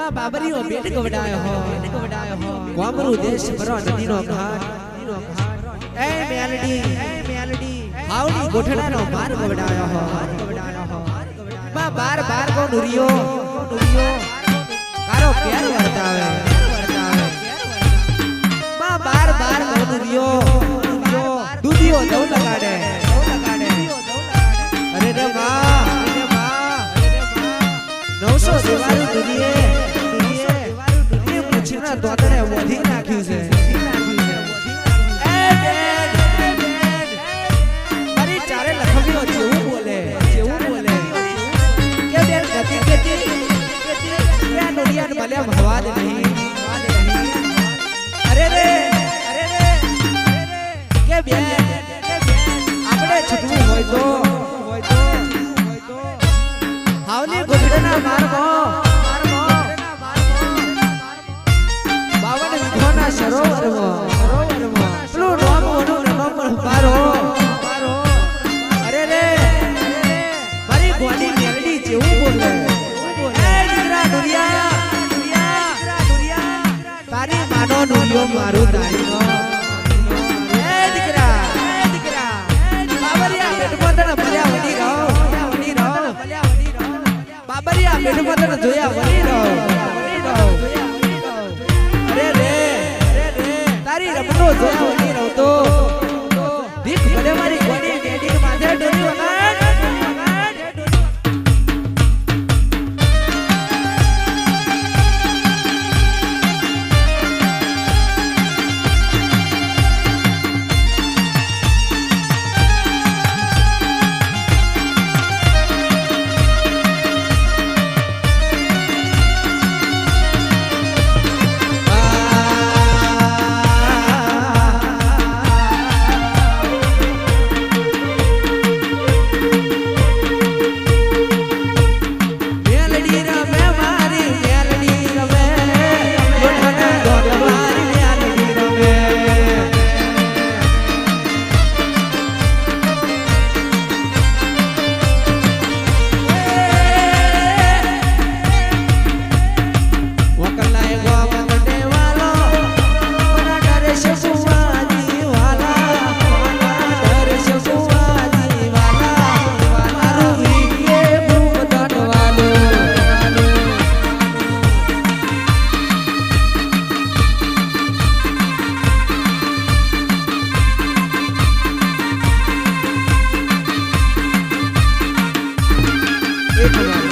બા બાબરીઓ બેટ ગવડાયો હો કોમરું દેશ ભરો નદીનો ઘાટ. એ મેલડી એ મેલડી આવડી ગોઠડાનો માર ગવડાયો હો બા બાર બાર કો નુરિયો નુરિયો. કારો પ્યાર વર્તાવે. વર્તાવે બા બાર બાર કો નુરિયો નુરિયો. દુધિયો દઉ લગાડે. અરે રે બા. નવસો પૂછીના દોતરે વધી નાખ્યું છે. ચારે લખવીઓ જેવું બોલે જેવું બોલે. કે બેન ગતિ ભવાદ નહીં. તારી માનો નુરિયો મારું તારી બાબરિયા બેઠું પતન જોયા વળી રહો. અરે રે, તારી રમણો જોયા તો. મારી ગોડી ડેડી માથે different